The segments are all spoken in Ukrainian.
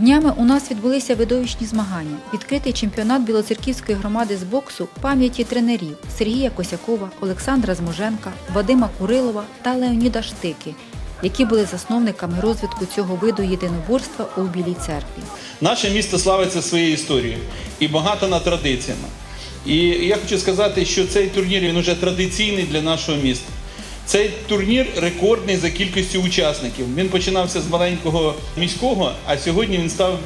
Днями у нас відбулися видовищні змагання. Відкритий чемпіонат Білоцерківської громади з боксу пам'яті тренерів Сергія Косякова, Олександра Зможенка, Вадима Курилова та Леоніда Штики, які були засновниками розвитку цього виду єдиноборства у Білій церкві. Наше місто славиться своєю історією і багато на традиціями. І я хочу сказати, що цей турнір він вже традиційний для нашого міста. Цей турнір рекордний за кількістю учасників. Він починався з маленького міського, а сьогодні він став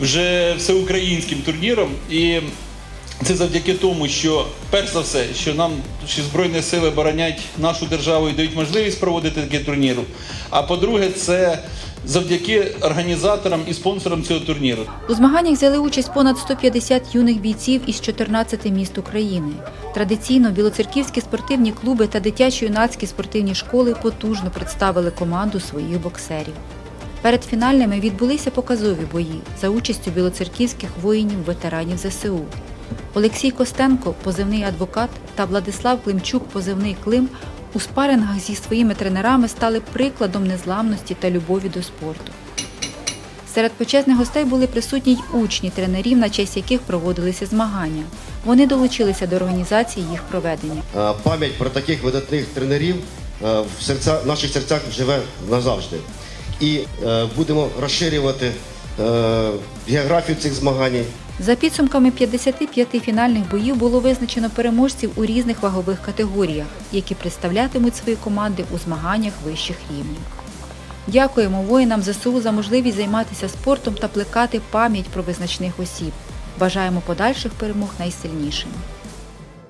вже всеукраїнським турніром. І це завдяки тому, що перш за все, що нам що Збройні сили боронять нашу державу і дають можливість проводити такі турніри. А по-друге, це завдяки організаторам і спонсорам цього турніру. У змаганнях взяли участь понад 150 юних бійців із 14 міст України. Традиційно білоцерківські спортивні клуби та дитячо-юнацькі спортивні школи потужно представили команду своїх боксерів. Перед фінальними відбулися показові бої за участю білоцерківських воїнів-ветеранів ЗСУ. Олексій Костенко, позивний адвокат, та Владислав Климчук, позивний Клим, у спарингах зі своїми тренерами стали прикладом незламності та любові до спорту. Серед почесних гостей були присутні й учні тренерів, на честь яких проводилися змагання. Вони долучилися до організації їх проведення. Е, Пам'ять про таких видатних тренерів е, в, серця, в наших серцях живе назавжди. І е, будемо розширювати географію цих змагань. За підсумками 55 фінальних боїв було визначено переможців у різних вагових категоріях, які представлятимуть свої команди у змаганнях вищих рівнів. Дякуємо воїнам ЗСУ за можливість займатися спортом та плекати пам'ять про визначних осіб. Бажаємо подальших перемог найсильнішим.